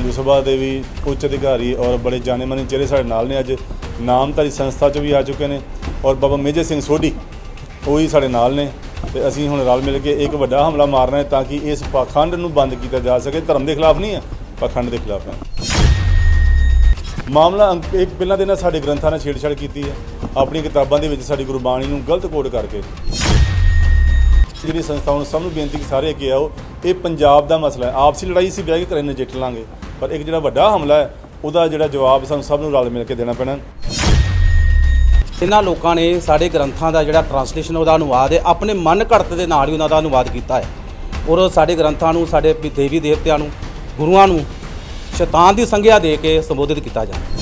ਹਿੰਦੂ ਸਭਾ ਦੇ ਵੀ ਉੱਚ ਅਧਿਕਾਰੀ ਔਰ ਬੜੇ ਜਾਣੇ-ਮਾਨੇ ਚਿਹਰੇ ਸਾਡੇ ਨਾਲ ਨੇ ਅੱਜ, ਨਾਮਧਾਰੀ ਸੰਸਥਾ ਚ ਵੀ ਆ ਚੁੱਕੇ ਨੇ ਔਰ ਬਾਬਾ ਮੇਜਰ ਸਿੰਘ ਸੋਢੀ, ਉਹ ਹੀ ਸਾਡੇ ਨਾਲ ਨੇ ਤੇ ਅਸੀਂ ਹੁਣ ਰਲ ਮਿਲ ਕੇ ਇੱਕ ਵੱਡਾ ਹਮਲਾ ਮਾਰਨਾ ਹੈ ਤਾਂ ਕਿ ਇਸ ਪਾਖੰਡ ਨੂੰ ਬੰਦ ਕੀਤਾ ਜਾ ਸਕੇ। ਧਰਮ ਦੇ ਖਿਲਾਫ ਨਹੀਂ ਹੈ, ਪਾਖੰਡ ਦੇ ਖਿਲਾਫ ਹੈ। ਮਾਮਲਾ ਅੰਕ- ਇੱਕ ਪਹਿਲਾਂ ਦੇ ਨਾਲ ਸਾਡੇ ਗ੍ਰੰਥਾਂ ਨਾਲ ਛੇੜਛਾੜ ਕੀਤੀ ਹੈ। ਆਪਣੀ ਕਿਤਾਬਾਂ ਦੇ ਵਿੱਚ ਸਾਡੀ ਗੁਰਬਾਣੀ ਨੂੰ ਗਲਤ ਕੋਡ ਕਰਕੇ। ਜਿਹੜੀ ਸੰਸਥਾਵਾਂ ਨੂੰ ਸਭ ਨੂੰ ਬੇਨਤੀ ਕਿ ਸਾਰੇ ਅੱਗੇ ਆਓ। ਇਹ ਪੰਜਾਬ ਦਾ ਮਸਲਾ ਹੈ। ਆਪਸੀ ਲੜਾਈ ਸੀ, ਬਹਿ ਕੇ ਘਰੇ ਨਜਿੱਠ ਲਾਂਗੇ। ਪਰ ਇੱਕ ਜਿਹੜਾ ਵੱਡਾ ਹਮਲਾ ਹੈ, ਉਹਦਾ ਜਿਹੜਾ ਜਵਾਬ ਸਾਨੂੰ ਸਭ ਨੂੰ ਰਲ ਮਿਲ ਕੇ ਦੇਣਾ ਪੈਣਾ। ਇਹਨਾਂ ਲੋਕਾਂ ਨੇ ਸਾਡੇ ਗ੍ਰੰਥਾਂ ਦਾ ਜਿਹੜਾ ਟਰਾਂਸਲੇਸ਼ਨ ਉਹਦਾ ਅਨੁਵਾਦ ਹੈ। ਆਪਣੇ ਮਨ ਘੜਤ ਦੇ ਨਾਲ ਹੀ ਉਹਨਾਂ ਦਾ ਅਨੁਵਾਦ ਕੀਤਾ ਹੈ। ਔਰ ਸਾਡੇ ਗ੍ਰੰਥਾਂ ਨੂੰ, ਸਾਡੇ ਵੀ ਦੇਵੀ ਦੇਵਤਿਆਂ ਨੂੰ, ਗੁਰੂਆਂ ਨੂੰ ਸ਼ੈਤਾਨ ਦੀ ਸੰਗਿਆ ਦੇ ਕੇ ਸੰਬੋਧਿਤ ਕੀਤਾ ਜਾਂਦਾ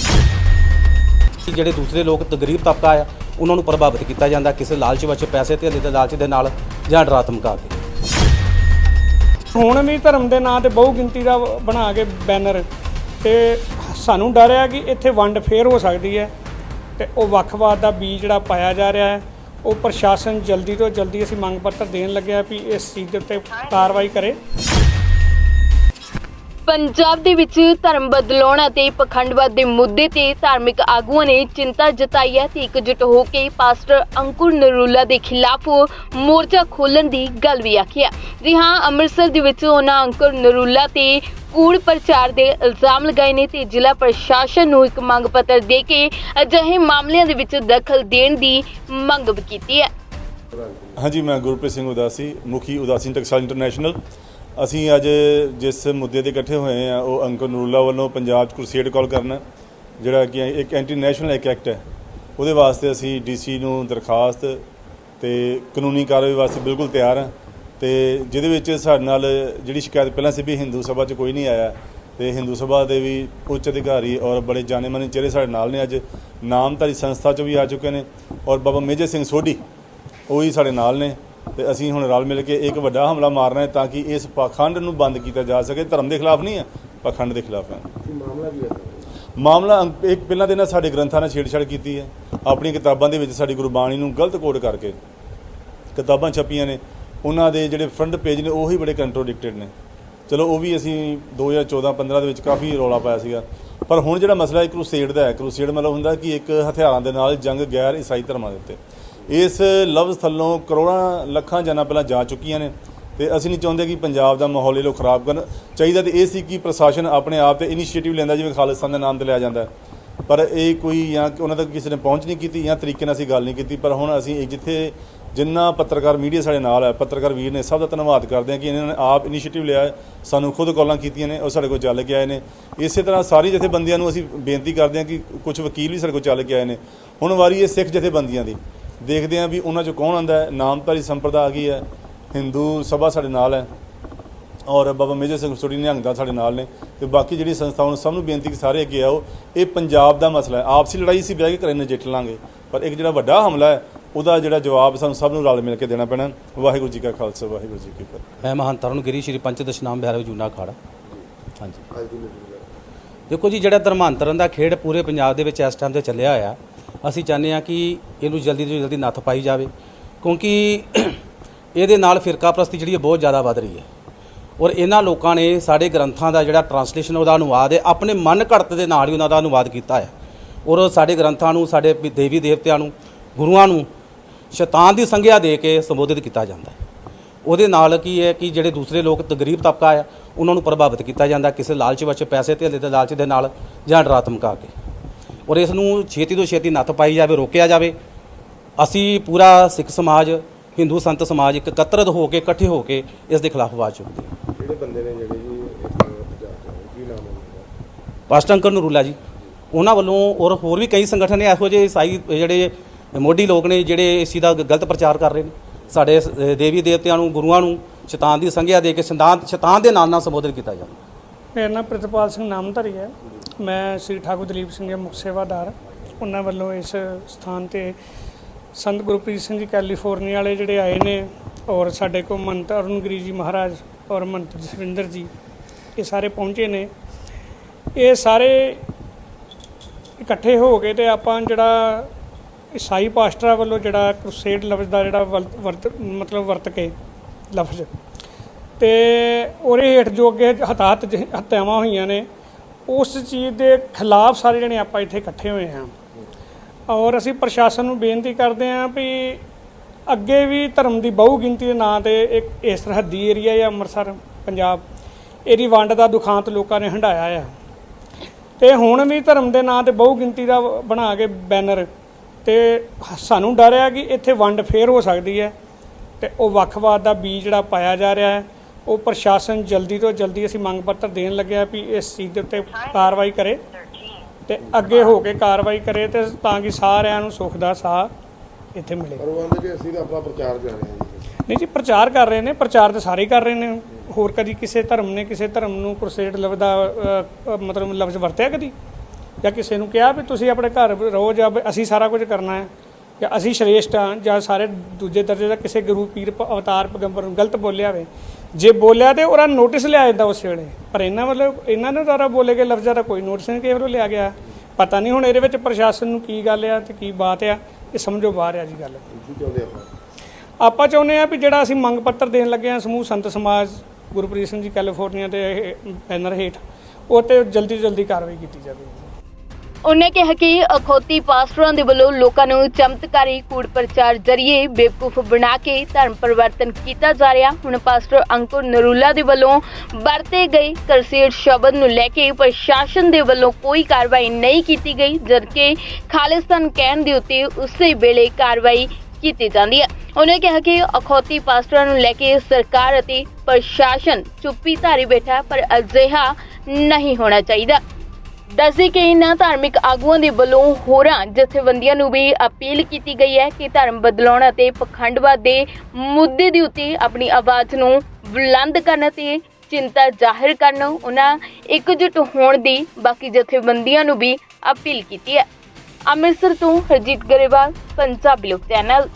ਕਿ ਜਿਹੜੇ ਦੂਸਰੇ ਲੋਕ ਤੇ ਗਰੀਬ ਤਬਕਾ ਆ, ਉਹਨਾਂ ਨੂੰ ਪ੍ਰਭਾਵਿਤ ਕੀਤਾ ਜਾਂਦਾ, ਕਿਸੇ ਲਾਲਚ ਵਿੱਚ ਪੈਸੇ ਧੇਲੇ ਦੇ ਲਾਲਚ ਦੇ ਨਾਲ ਜਾਂ ਡਰਾ ਧਮਕਾ ਕੇ। ਹੁਣ ਵੀ ਧਰਮ ਦੇ ਨਾਂ ਤੇ ਬਹੁ ਗਿਣਤੀ ਦਾ ਬਣਾ ਕੇ ਬੈਨਰ ਤੇ ਸਾਨੂੰ ਡਰ ਹੈ ਕਿ ਇੱਥੇ ਵੰਡ ਫੇਰ ਹੋ ਸਕਦੀ ਹੈ। ਤੇ ਉਹ ਵੱਖਵਾਦ ਦਾ ਬੀਜ ਜਿਹੜਾ ਪਾਇਆ ਜਾ ਰਿਹਾ ਹੈ, ਉਹ ਪ੍ਰਸ਼ਾਸਨ ਜਲਦੀ ਤੋਂ ਜਲਦੀ ਅਸੀਂ ਮੰਗ ਪੱਤਰ ਦੇਣ ਲੱਗਿਆ ਵੀ ਇਸ ਚੀਜ਼ ਦੇ ਉੱਤੇ ਕਾਰਵਾਈ ਕਰੇ। ਪੰਜਾਬ ਦੇ ਵਿੱਚ ਧਰਮ ਬਦਲਾਉਣ ਅਤੇ ਪਖੰਡਵਾਦ ਦੇ ਮੁੱਦੇ ਤੇ ਧਾਰਮਿਕ ਆਗੂਆਂ ਨੇ ਚਿੰਤਾ ਜਤਾਈ ਹੈ ਤੇ ਇਕਜੁੱਟ ਹੋ ਕੇ ਪਾਸਟਰ ਅੰਕੁਰ ਨਰੂਲਾ ਦੇ ਖਿਲਾਫ ਮੋਰਚਾ ਖੋਲਣ ਦੀ ਗੱਲ ਵੀ ਆਖੀ ਹੈ। ਜੀ ਹਾਂ, ਅੰਮ੍ਰਿਤਸਰ ਦੇ ਵਿੱਚ ਉਹਨਾਂ ਅੰਕੁਰ ਨਰੂਲਾ ਤੇ ਕੂੜ ਪ੍ਰਚਾਰ ਦੇ ਇਲਜ਼ਾਮ ਲਗਾਏ ਨੇ ਤੇ ਜ਼ਿਲ੍ਹਾ ਪ੍ਰਸ਼ਾਸਨ ਨੂੰ ਇੱਕ ਮੰਗ ਪੱਤਰ ਦੇ ਕੇ ਅਜਿਹੇ ਮਾਮਲਿਆਂ ਦੇ ਵਿੱਚ ਦਖਲ ਦੇਣ ਦੀ ਮੰਗ ਵੀ ਕੀਤੀ ਹੈ। ਹਾਂਜੀ, ਮੈਂ ਗੁਰਪ੍ਰੀਤ ਸਿੰਘ ਉਦਾਸੀ, ਮੁਖੀ ਉਦਾਸੀ ਟੈਕਸਟਾਈਲ ਇੰਟਰਨੈਸ਼ਨਲ। ਅਸੀਂ ਅੱਜ ਜਿਸ ਮੁੱਦੇ ਤੇ ਇਕੱਠੇ ਹੋਏ ਆ ਉਹ ਅੰਕਰ ਨੂਰੁੱਲਾ ਵੱਲੋਂ ਪੰਜਾਬ 'ਚ ਕਰੂਸੇਡ ਕਾਲ ਕਰਨਾ, ਜਿਹੜਾ ਕਿ ਇੱਕ ਐਂਟੀ ਨੈਸ਼ਨਲ ਇੱਕ ਐਕਟ ਹੈ। ਉਹਦੇ ਵਾਸਤੇ ਅਸੀਂ ਡੀਸੀ ਨੂੰ ਦਰਖਾਸਤ ਤੇ ਕਾਨੂੰਨੀ ਕਾਰਵਾਈ ਵਾਸਤੇ ਬਿਲਕੁਲ ਤਿਆਰ ਹਾਂ ਤੇ ਜਿਹਦੇ ਵਿੱਚ ਸਾਡੇ ਨਾਲ ਜਿਹੜੀ ਸ਼ਿਕਾਇਤ ਪਹਿਲਾਂ ਸੀ ਵੀ ਹਿੰਦੂ ਸਭਾ 'ਚ ਕੋਈ ਨਹੀਂ ਆਇਆ, ਤੇ ਹਿੰਦੂ ਸਭਾ ਦੇ ਵੀ ਉੱਚ ਅਧਿਕਾਰੀ ਔਰ ਬੜੇ ਜਾਣੇ-ਮਾਨੇ ਚਿਹਰੇ ਸਾਡੇ ਨਾਲ ਨੇ ਅੱਜ। ਨਾਮਧਾਰੀ ਸੰਸਥਾ 'ਚ ਵੀ ਆ ਚੁੱਕੇ ਨੇ ਔਰ ਬਾਬਾ ਮੇਜਰ ਸਿੰਘ ਸੋਢੀ, ਉਹ ਹੀ ਸਾਡੇ ਨਾਲ ਨੇ। ਤੇ ਅਸੀਂ ਹੁਣ ਰਲ ਮਿਲ ਕੇ ਇੱਕ ਵੱਡਾ ਹਮਲਾ ਮਾਰਨਾ ਹੈ ਤਾਂ ਕਿ ਇਸ ਪਾਖੰਡ ਨੂੰ ਬੰਦ ਕੀਤਾ ਜਾ ਸਕੇ। ਧਰਮ ਦੇ ਖਿਲਾਫ ਨਹੀਂ ਹੈ ਪਾਖੰਡ ਦੇ ਖਿਲਾਫ ਹੈ। ਮਾਮਲਾ ਅੰਕ- ਇੱਕ ਪਹਿਲਾਂ ਦੇ ਨਾਲ ਸਾਡੇ ਗ੍ਰੰਥਾਂ ਨਾਲ ਛੇੜਛਾੜ ਕੀਤੀ ਹੈ। ਆਪਣੀ ਕਿਤਾਬਾਂ ਦੇ ਵਿੱਚ ਸਾਡੀ ਗੁਰਬਾਣੀ ਨੂੰ ਗਲਤ ਕੋਡ ਕਰਕੇ ਕਿਤਾਬਾਂ ਛਪੀਆਂ ਨੇ। ਉਹਨਾਂ ਦੇ ਜਿਹੜੇ ਫਰੰਟ ਪੇਜ ਨੇ ਉਹ ਹੀ ਬੜੇ ਕੰਟਰੋਡਿਕਟਡ ਨੇ। ਚਲੋ ਉਹ ਵੀ ਅਸੀਂ 2014 15 ਦੇ ਵਿੱਚ ਕਾਫੀ ਰੌਲਾ ਪਾਇਆ ਸੀਗਾ। ਪਰ ਹੁਣ ਜਿਹੜਾ ਮਸਲਾ ਹੈ ਕਰੂਸੇਡ ਦਾ ਹੈ। ਕਰੂਸੇਡ ਮਤਲਬ ਹੁੰਦਾ ਕਿ ਇੱਕ ਹਥਿਆਰਾਂ ਦੇ ਨਾਲ ਜੰਗ ਗੈਰ ਈਸਾਈ ਧਰਮਾਂ ਦੇ ਉੱਤੇ। ਇਸ ਲਫ਼ਜ਼ ਥੱਲੋਂ ਕਰੋੜਾਂ ਲੱਖਾਂ ਜਾਨਾਂ ਪਹਿਲਾਂ ਜਾ ਚੁੱਕੀਆਂ ਨੇ ਤੇ ਅਸੀਂ ਨਹੀਂ ਚਾਹੁੰਦੇ ਕਿ ਪੰਜਾਬ ਦਾ ਮਾਹੌਲ ਇਹ ਲੋਕ ਖਰਾਬ ਕਰਨ। ਚਾਹੀਦਾ ਤੇ ਇਹ ਸੀ ਕਿ ਪ੍ਰਸ਼ਾਸਨ ਆਪਣੇ ਆਪ ਤੇ ਇਨੀਸ਼ੀਏਟਿਵ ਲੈਂਦਾ ਜਿਵੇਂ ਖਾਲਿਸਤਾਨ ਦੇ ਨਾਮ ਤੇ ਲਿਆ ਜਾਂਦਾ। ਪਰ ਇਹ ਕੋਈ ਜਾਂ ਉਹਨਾਂ ਤੱਕ ਕਿਸੇ ਨੇ ਪਹੁੰਚ ਨਹੀਂ ਕੀਤੀ ਜਾਂ ਤਰੀਕੇ ਨਾਲ ਅਸੀਂ ਗੱਲ ਨਹੀਂ ਕੀਤੀ। ਪਰ ਹੁਣ ਅਸੀਂ ਜਿੱਥੇ ਜਿੰਨਾ ਪੱਤਰਕਾਰ ਮੀਡੀਆ ਸਾਡੇ ਨਾਲ ਹੈ, ਪੱਤਰਕਾਰ ਵੀਰ ਨੇ ਸਭ ਦਾ ਧੰਨਵਾਦ ਕਰਦੇ ਹਾਂ ਕਿ ਇਹਨਾਂ ਨੇ ਆਪ ਇਨੀਸ਼ੀਏਟਿਵ ਲਿਆ ਸਾਨੂੰ ਖੁਦ ਕਾਲਾਂ ਕੀਤੀਆਂ ਨੇ, ਉਹ ਸਾਡੇ ਕੋਲ ਚੱਲ ਕੇ ਆਏ ਨੇ। ਇਸੇ ਤਰ੍ਹਾਂ ਸਾਰੀ ਜਥੇਬੰਦੀਆਂ ਨੂੰ ਅਸੀਂ ਬੇਨਤੀ ਕਰਦੇ ਹਾਂ ਕਿ ਕੁਝ ਵਕੀਲ ਵੀ ਸਾਡੇ ਕੋਲ ਚੱਲ ਕੇ ਆਏ ਨੇ। ਹੁਣ ਵਾਰੀ ਇਹ ਸਿੱਖ ਜਥੇਬੰਦੀਆਂ ਦੀ। ਦੇਖਦੇ ਹਾਂ ਵੀ ਉਹਨਾਂ ਚੋਂ ਕੌਣ ਆਂਦਾ ਹੈ। ਨਾਮਧਾਰੀ ਸੰਪਰਦਾ ਆ ਗਈ ਹੈ। ਹਿੰਦੂ ਸਭਾ ਸਾਡੇ ਨਾਲ ਹੈ। ਔਰ ਬਾਬਾ ਮੇਜਰ ਸਿੰਘ ਸੋਢੀ ਨਿਹੰਗ ਦਾ ਸਾਡੇ ਨਾਲ ਨੇ। ਤੇ ਬਾਕੀ ਜਿਹੜੀ ਸੰਸਥਾਵਾਂ ਨੂੰ ਸਭ ਨੂੰ ਬੇਨਤੀ ਕਿ ਸਾਰੇ ਅੱਗੇ ਆਓ। ਇਹ ਪੰਜਾਬ ਦਾ ਮਸਲਾ ਹੈ। ਆਪਸੀ ਲੜਾਈ ਸੀ ਬਹਿ ਕੇ ਘਰੇ ਨਜਿੱਠ ਲਾਂਗੇ। ਪਰ ਇੱਕ ਜਿਹੜਾ ਵੱਡਾ ਹਮਲਾ ਹੈ ਉਹਦਾ ਜਿਹੜਾ ਜਵਾਬ ਸਾਨੂੰ ਸਭ ਨੂੰ ਰਲ ਮਿਲ ਕੇ ਦੇਣਾ ਪੈਣਾ ਵਾਹਿਗੁਰੂ ਜੀ ਕਾ ਖਾਲਸਾ ਵਾਹਿਗੁਰੂ ਜੀ ਕੀ ਫਤਿਹ। ਮੈਂ ਮਹੰਤ ਤਰੁਣਗਿਰੀ ਸ਼੍ਰੀ ਪੰਚ ਦਸ਼ਨਾਮ ਬਿਹਾਰ ਜੂਨਾ ਅਖਾੜਾ ਹਾਂਜੀ। ਦੇਖੋ ਜੀ ਜਿਹੜਾ ਧਰਮਾਂਤਰਨ ਦਾ ਖੇਡ ਪੂਰੇ ਪੰਜਾਬ ਦੇ ਵਿੱਚ ਇਸ ਟਾਈਮ ਤੇ ਚੱਲਿਆ ਹੋਇਆ ਅਸੀਂ ਚਾਹੁੰਦੇ ਹਾਂ ਕਿ ਇਹਨੂੰ ਜਲਦੀ ਤੋਂ ਜਲਦੀ ਨੱਥ ਪਾਈ ਜਾਵੇ, ਕਿਉਂਕਿ ਇਹਦੇ ਨਾਲ ਫਿਰਕਾ ਪ੍ਰਸਤੀ ਜਿਹੜੀ ਹੈ ਬਹੁਤ ਜ਼ਿਆਦਾ ਵੱਧ ਰਹੀ ਹੈ। ਔਰ ਇਹਨਾਂ ਲੋਕਾਂ ਨੇ ਸਾਡੇ ਗ੍ਰੰਥਾਂ ਦਾ ਜਿਹੜਾ ਟਰਾਂਸਲੇਸ਼ਨ ਉਹਦਾ ਅਨੁਵਾਦ ਹੈ, ਆਪਣੇ ਮਨ ਘੜਤ ਦੇ ਨਾਲ ਹੀ ਉਹਨਾਂ ਦਾ ਅਨੁਵਾਦ ਕੀਤਾ ਹੈ। ਔਰ ਸਾਡੇ ਗ੍ਰੰਥਾਂ ਨੂੰ, ਸਾਡੇ ਦੇਵੀ ਦੇਵਤਿਆਂ ਨੂੰ, ਗੁਰੂਆਂ ਨੂੰ ਸ਼ੈਤਾਨ ਦੀ ਸੰਗਿਆ ਦੇ ਕੇ ਸੰਬੋਧਿਤ ਕੀਤਾ ਜਾਂਦਾ ਹੈ। ਉਹਦੇ ਨਾਲ ਕੀ ਹੈ ਕਿ ਜਿਹੜੇ ਦੂਸਰੇ ਲੋਕ ਗਰੀਬ ਤਬਕਾ ਆ ਉਹਨਾਂ ਨੂੰ ਪ੍ਰਭਾਵਿਤ ਕੀਤਾ ਜਾਂਦਾ, ਕਿਸੇ ਲਾਲਚ ਵਿੱਚ ਪੈਸੇ ਧੇਲੇ ਦੇ ਲਾਲਚ ਦੇ ਨਾਲ ਜਾਂ ਡਰਾ ਧਮਕਾ ਕੇ। ਔਰ ਇਸ ਨੂੰ ਛੇਤੀ ਤੋਂ ਛੇਤੀ ਨੱਥ ਪਾਈ ਜਾਵੇ ਰੋਕਿਆ ਜਾਵੇ। ਅਸੀਂ ਪੂਰਾ ਸਿੱਖ ਸਮਾਜ ਹਿੰਦੂ ਸੰਤ ਸਮਾਜ ਇੱਕ ਇਕੱਤਰਤ ਹੋ ਕੇ ਇਕੱਠੇ ਹੋ ਕੇ ਇਸ ਦੇ ਖਿਲਾਫ ਆਵਾਜ਼ ਚੁੱਕਦੇ ਹਾਂ। ਜਿਹੜੇ ਬੰਦੇ ਨੇ ਜਿਹੜੇ ਜੀ ਕੀ ਨਾਮ ਹੈ ਅੰਕਰ ਨਰੂਲਾ ਜੀ। ਉਹਨਾਂ ਵੱਲੋਂ ਔਰ ਹੋਰ ਵੀ ਕਈ ਸੰਗਠਨ ਨੇ ਇਹੋ ਜਿਹੇ ਈਸਾਈ ਜਿਹੜੇ ਮੋਢੀ ਲੋਕ ਨੇ ਜਿਹੜੇ ਇਸ ਦਾ ਗਲਤ ਪ੍ਰਚਾਰ ਕਰ ਰਹੇ ਨੇ। ਸਾਡੇ ਦੇਵੀ ਦੇਵਤਿਆਂ ਨੂੰ ਗੁਰੂਆਂ ਨੂੰ ਸ਼ੈਤਾਨ ਦੀ ਸੰਗਿਆ ਦੇ ਕੇ ਸ਼ੈਤਾਨ ਸ਼ੈਤਾਨ ਦੇ ਨਾਲ ਨਾਲ ਸੰਬੋਧਿਤ ਕੀਤਾ ਜਾਂਦਾ ਮੇਰਾ ਨਾਮ ਪ੍ਰਿਤਪਾਲ ਸਿੰਘ ਨਾਮਧਾਰੀ ਹੈ। ਮੈਂ ਸ੍ਰੀ ਠਾਕੁਰ ਦਲੀਪ ਸਿੰਘ ਦੇ ਮੁੱਖ ਸੇਵਾਦਾਰ ਉਹਨਾਂ ਵੱਲੋਂ ਇਸ ਸਥਾਨ ਤੇ ਸੰਤ ਗੁਰਪ੍ਰੀਤ ਸਿੰਘ ਜੀ ਕੈਲੀਫੋਰਨੀਆ ਵਾਲੇ ਜਿਹੜੇ ਆਏ ਨੇ ਔਰ ਸਾਡੇ ਕੋਲ ਮੰਤ ਅਰੁਣਗਿਰੀ ਜੀ ਮਹਾਰਾਜ ਔਰ ਮੰਤ ਜਸਵਿੰਦਰ ਜੀ, ਇਹ ਸਾਰੇ ਪਹੁੰਚੇ ਨੇ। ਇਹ ਸਾਰੇ ਇਕੱਠੇ ਹੋ ਕੇ ਤੇ ਆਪਾਂ ਜਿਹੜਾ ਈਸਾਈ ਪਾਸਟਰਾਂ ਵੱਲੋਂ ਜਿਹੜਾ ਕ੍ਰੂਸੇਡ ਲਫ਼ਜ਼ ਦਾ ਜਿਹੜਾ ਵਲ- ਵਰਤ, ਮਤਲਬ ਵਰਤ ਕੇ ਲਫ਼ਜ਼ ਤੇ ਉਹਦੇ ਹੇਠ ਜੋ ਅੱਗੇ ਹਤਾਹਤ ਜ- ਹੱਤਿਆਵਾਂ ਹੋਈਆਂ ਨੇ, ਉਸ ਚੀਜ਼ ਦੇ ਖਿਲਾਫ ਸਾਰੇ ਜਣੇ ਆਪਾਂ ਇੱਥੇ ਇਕੱਠੇ ਹੋਏ ਹਾਂ। ਔਰ ਅਸੀਂ ਪ੍ਰਸ਼ਾਸਨ ਨੂੰ ਬੇਨਤੀ ਕਰਦੇ ਹਾਂ ਵੀ ਅੱਗੇ ਵੀ ਧਰਮ ਦੀ ਬਹੁ ਗਿਣਤੀ ਦੇ ਨਾਂ ਤੇ ਇੱਕ ਇਸ ਸਰਹੱਦੀ ਏਰੀਆ ਹੈ ਅੰਮ੍ਰਿਤਸਰ, ਪੰਜਾਬ, ਇਹਦੀ ਵੰਡ ਦਾ ਦੁਖਾਂਤ ਲੋਕਾਂ ਨੇ ਹੰਢਾਇਆ ਆ। ਤੇ ਹੁਣ ਵੀ ਧਰਮ ਦੇ ਨਾਂ ਤੇ ਬਹੁ ਗਿਣਤੀ ਦਾ ਬਣਾ ਕੇ ਬੈਨਰ ਤੇ ਸਾਨੂੰ ਡਰ ਹੈ ਕਿ ਇੱਥੇ ਵੰਡ ਫੇਰ ਹੋ ਸਕਦੀ ਹੈ ਤੇ ਉਹ ਵੱਖਵਾਦ ਦਾ ਬੀਜ ਜਿਹੜਾ ਪਾਇਆ ਜਾ ਰਿਹਾ ਹੈ। ਉਹ ਪ੍ਰਸ਼ਾਸਨ ਜਲਦੀ ਤੋਂ ਜਲਦੀ ਅਸੀਂ ਮੰਗ ਪੱਤਰ ਦੇਣ ਲੱਗਿਆ ਵੀ ਇਸ ਚੀਜ਼ ਦੇ ਉੱਤੇ ਕਾਰਵਾਈ ਕਰੇ ਤੇ ਅੱਗੇ ਹੋ ਕੇ ਕਾਰਵਾਈ ਕਰੇ ਤੇ ਤਾਂ ਕਿ ਸਾਰਿਆਂ ਨੂੰ ਸੁੱਖ ਦਾ ਸਾਹ ਇੱਥੇ ਮਿਲੇ। ਪਰ ਉਹ ਕਹਿੰਦੇ ਕਿ ਅਸੀਂ ਤਾਂ ਆਪਣਾ ਪ੍ਰਚਾਰ ਕਰ ਰਹੇ ਹਾਂ ਜੀ। ਨਹੀਂ ਜੀ ਪ੍ਰਚਾਰ ਕਰ ਰਹੇ ਨੇ ਪ੍ਰਚਾਰ ਤਾਂ ਸਾਰੇ ਕਰ ਰਹੇ ਨੇ। ਹੋਰ ਕਦੀ ਕਿਸੇ ਧਰਮ ਨੇ ਕਿਸੇ ਧਰਮ ਨੂੰ ਕ੍ਰੂਸੇਡ ਲਫ਼ਜ਼ ਦਾ ਮਤਲਬ ਲਫ਼ਜ਼ ਵਰਤਿਆ ਕਦੀ? ਜਾਂ ਕਿਸੇ ਨੂੰ ਕਿਹਾ ਵੀ ਤੁਸੀਂ ਆਪਣੇ ਘਰ ਰਹੋ ਜਾਂ ਅਸੀਂ ਸਾਰਾ ਕੁਝ ਕਰਨਾ ਹੈ? ਜਾਂ ਅਸੀਂ ਸ਼੍ਰੇਸ਼ਟ ਹਾਂ ਜਾਂ ਸਾਰੇ ਦੂਜੇ ਦਰਜੇ ਦਾ ਕਿਸੇ ਗੁਰੂ ਪੀਰ ਪ- ਅਵਤਾਰ ਪੈਗੰਬਰ ਨੂੰ ਗਲਤ ਬੋਲਿਆ ਹੋਵੇ ਜੇ ਬੋਲਿਆ ਤੇ ਉਹਦਾ ਨੋਟਿਸ ਲਿਆ ਜਾਂਦਾ ਉਸ ਵੇਲੇ। ਪਰ ਇਹਨਾਂ ਵੱਲੋਂ ਇਹਨਾਂ ਨੇ ਦੁਆਰਾ ਬੋਲੇ ਗਏ ਲਫ਼ਜ਼ਾਂ ਦਾ ਕੋਈ ਨੋਟਿਸ ਨਹੀਂ ਕਿਸੇ ਵੱਲੋਂ ਲਿਆ ਗਿਆ। ਪਤਾ ਨਹੀਂ ਹੁਣ ਇਹਦੇ ਵਿੱਚ ਪ੍ਰਸ਼ਾਸਨ ਨੂੰ ਕੀ ਗੱਲ ਆ ਤੇ ਕੀ ਬਾਤ ਆ ਇਹ ਸਮਝੋ ਬਾਹਰ ਆ ਜੀ ਗੱਲ। ਕੀ ਚਾਹੁੰਦੇ ਆਪਾਂ? ਆਪਾਂ ਚਾਹੁੰਦੇ ਆ ਵੀ ਜਿਹੜਾ ਅਸੀਂ ਮੰਗ ਪੱਤਰ ਦੇਣ ਲੱਗੇ ਆ ਸਮੂਹ ਸੰਤ ਸਮਾਜ ਗੁਰਪ੍ਰੀਤ ਸਿੰਘ ਜੀ ਕੈਲੀਫੋਰਨੀਆ ਦੇ ਇਹ ਬੈਨਰ ਹੇਠ ਉਹ ਤੇ ਜਲਦੀ ਤੋਂ ਜਲਦੀ ਕਾਰਵਾਈ ਕੀਤੀ ਜਾਵੇ ਉਹਨੇ ਕਿਹਾ ਕਿ ਅਖੌਤੀ ਪਾਸਟਰਾਂ ਦੇ ਵੱਲੋਂ ਲੋਕਾਂ ਨੂੰ ਚਮਤਕਾਰੀ ਕੂੜ ਪ੍ਰਚਾਰ ਜ਼ਰੀਏ ਬੇਵਕੂਫ ਬਣਾ ਕੇ ਧਰਮ ਪਰਿਵਰਤਨ ਕੀਤਾ ਜਾ ਰਿਹਾ। ਹੁਣ ਪਾਸਟਰ ਅੰਕੁਰ ਨਰੂਲਾ ਦੇ ਵੱਲੋਂ ਵਰਤੇ ਗਏ ਕਰਸੀਰ ਸ਼ਬਦ ਨੂੰ ਲੈ ਕੇ ਪ੍ਰਸ਼ਾਸਨ ਦੇ ਵੱਲੋਂ ਕੋਈ ਕਾਰਵਾਈ ਨਹੀਂ ਕੀਤੀ ਗਈ, ਜਦਕਿ ਖਾਲਿਸਤਾਨ ਕਹਿਣ ਦੇ ਉੱਤੇ ਉਸੇ ਵੇਲੇ ਕਾਰਵਾਈ ਕੀਤੀ ਜਾਂਦੀ ਹੈ। ਉਹਨੇ ਕਿਹਾ ਕਿ ਅਖੌਤੀ ਪਾਸਟਰਾਂ ਨੂੰ ਲੈ ਕੇ ਸਰਕਾਰ ਅਤੇ ਪ੍ਰਸ਼ਾਸਨ ਚੁੱਪੀ ਧਾਰੀ ਬੈਠਾ ਪਰ ਅਜਿਹਾ ਨਹੀਂ ਹੋਣਾ ਚਾਹੀਦਾ। ਦੱਸਦੇ ਕਿ ਇਹਨਾਂ ਧਾਰਮਿਕ ਆਗੂਆਂ ਦੇ ਵੱਲੋਂ ਹੋਰਾਂ ਜਥੇਬੰਦੀਆਂ ਨੂੰ ਵੀ ਅਪੀਲ ਕੀਤੀ ਗਈ ਹੈ ਕਿ ਧਰਮ ਬਦਲਾਉਣ ਅਤੇ ਪਖੰਡਵਾਦ ਦੇ ਮੁੱਦੇ ਦੇ ਉੱਤੇ ਆਪਣੀ ਆਵਾਜ਼ ਨੂੰ ਬੁਲੰਦ ਕਰਨ ਤੇ ਚਿੰਤਾ ਜ਼ਾਹਿਰ ਕਰਨ ਉਹਨਾਂ ਇਕਜੁੱਟ ਹੋਣ ਦੀ ਬਾਕੀ ਜਥੇਬੰਦੀਆਂ ਨੂੰ ਵੀ ਅਪੀਲ ਕੀਤੀ ਹੈ। ਅੰਮ੍ਰਿਤਸਰ ਤੋਂ ਹਰਜੀਤ ਗਰੇਵਾਲ, ਪੰਜਾਬੀ ਲੋਕ ਚੈਨਲ।